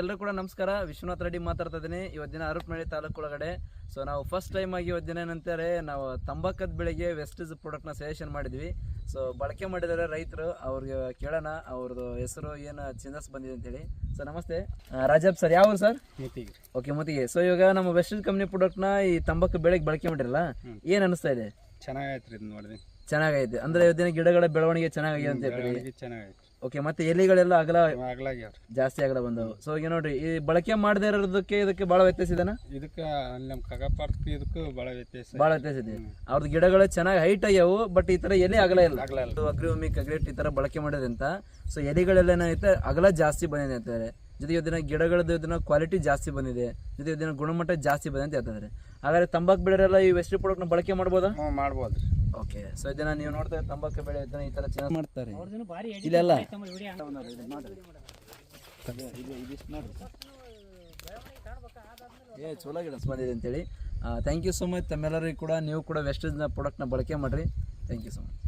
ಎಲ್ಲರೂ ಕೂಡ ನಮಸ್ಕಾರ. ವಿಶ್ವನಾಥ್ ರೆಡ್ಡಿ ಮಾತಾಡ್ತಾ ಇದ್ದೀನಿ. ಇವತ್ತು ದಿನ ಅರಪನಹಳ್ಳಿ ತಾಲೂಕು ಒಳಗಡೆ. ಸೊ ನಾವು ಫಸ್ಟ್ ಟೈಮ್ ಆಗಿ ಇವತ್ತು ದಿನ ಏನಂತಾರೆ ನಾವು ತಂಬಾಕದ ಬೆಳೆಗೆ ವೆಸ್ಟೇಜ್ ಪ್ರಾಡಕ್ಟ್ನ ಸಜೆಷನ್ ಮಾಡಿದ್ವಿ. ಸೊ ಬಳಕೆ ಮಾಡಿದರೆ ರೈತರು. ಅವ್ರಿಗೆ ಕೇಳೋಣ ಅವ್ರದ್ದು ಹೆಸರು ಏನು ಚೇಂಜಸ್ ಬಂದಿದೆ ಅಂತೇಳಿ. ಸೊ ನಮಸ್ತೆ. ರಾಜಾಬ್ ಸರ್ ಯಾವ ಸರ್? ಓಕೆ ಮತ್ತಿಗೆ ಸೊ ಇವಾಗ ನಮ್ಮ ವೆಸ್ಟೇಜ್ ಕಂಪ್ನಿ ಪ್ರಾಡಕ್ಟ್ನ ಈ ತಂಬಾಕು ಬೆಳೆಗೆ ಬಳಕೆ ಮಾಡಿರಲ್ಲ ಏನು ಅನಿಸ್ತಾ ಇದೆ? ಚೆನ್ನಾಗಾಯ್ತು ಇದು ನೋಡಿದೆ ಚೆನ್ನಾಗೈತೆ ಅಂದ್ರೆ ಇವತ್ತಿನ ಗಿಡಗಳ ಬೆಳವಣಿಗೆ ಚೆನ್ನಾಗಿದೆ ಅಂತ ಚೆನ್ನಾಗೈತಿ ಓಕೆ ಮತ್ತೆ ಎಲೆಗಳೆಲ್ಲ ಅಗಲ ಆಗ್ಲಾಗ್ಯಾವ್ರಿ ಜಾಸ್ತಿ ಅಗಲ ಬಂದವು. ಸೊ ಈಗ ನೋಡ್ರಿ ಈ ಬಳಕೆ ಮಾಡದೇ ಇರೋದಕ್ಕೆ ಇದಕ್ಕೆ ಬಹಳ ವ್ಯತ್ಯಾಸ ಇದೆನಾ? ಇದಕ್ಕೆ ನಮ್ಮ ಕಗಪಾರ್ಕ್ ಇದಕ್ಕೂ ಬಹಳ ವ್ಯತ್ಯಾಸ ಬಹಳ ವ್ಯತ್ಯಾಸ ಇದೆ. ಅವ್ರದ್ದು ಗಿಡಗಳು ಚೆನ್ನಾಗಿ ಹೈಟ್ ಆಗ್ಯಾವು ಬಟ್ ಈ ತರ ಎಲೆ ಅಗಲ ಇಲ್ಲ. ಅಗಲ ಇಲ್ಲ. ಅಗ್ರಿಮಿಕ್ ಅಗ್ರೇಟ್ ಈ ತರ ಬಳಕೆ ಮಾಡೋದ್ರಿಂದ ಸೊ ಎಲೆಗಳೆಲ್ಲ ಏನೈತೆ ಅಗಲ ಜಾಸ್ತಿ ಬಂದಿದೆ ಅಂತಾರೆ ಜೊತೆಗೆ ದಿನ ಗಿಡಗಳದ್ದು ಇದನ್ನ ಕ್ವಾಲಿಟಿ ಜಾಸ್ತಿ ಬಂದಿದೆ. ಜೊತೆಗೆ ಇದನ್ನ ಗುಣಮಟ್ಟ ಜಾಸ್ತಿ ಬಂದಿದೆ ಅಂತ ಹೇಳ್ತಾರೆ. ಹಾಗಾದ್ರೆ ತಂಬಾಕು ಬೆಳೆರೆಲ್ಲ ಈ ವೆಸ್ಟ್ ಪ್ರಾಡಕ್ಟ್ನ ಬಳಕೆ ಮಾಡ್ಬೋದಾ? ಮಾಡ್ಬೋದು ಓಕೆ ಸೊ ಇದನ್ನ ನೀವು ನೋಡ್ತಾ ತಂಬಾಕು ಬೆಳೆ ಇದನ್ನ ಈ ತರ ಚೆನ್ನಾಗಿ ಮಾಡ್ತಾರೆ. ಇಲ್ಲೆಲ್ಲ ಏ ಚಲೋ ಗಿಡ ಬಂದಿದೆ ಅಂತೇಳಿ. ಥ್ಯಾಂಕ್ ಯು ಸೊ ಮಚ್ ತಮ್ಮೆಲ್ಲರಿಗೂ ಕೂಡ. ನೀವು ಕೂಡ ವೆಸ್ಟೇಜ್ನ ಪ್ರಾಡಕ್ಟ್ನ ಬಳಕೆ ಮಾಡಿರಿ. Thank you so much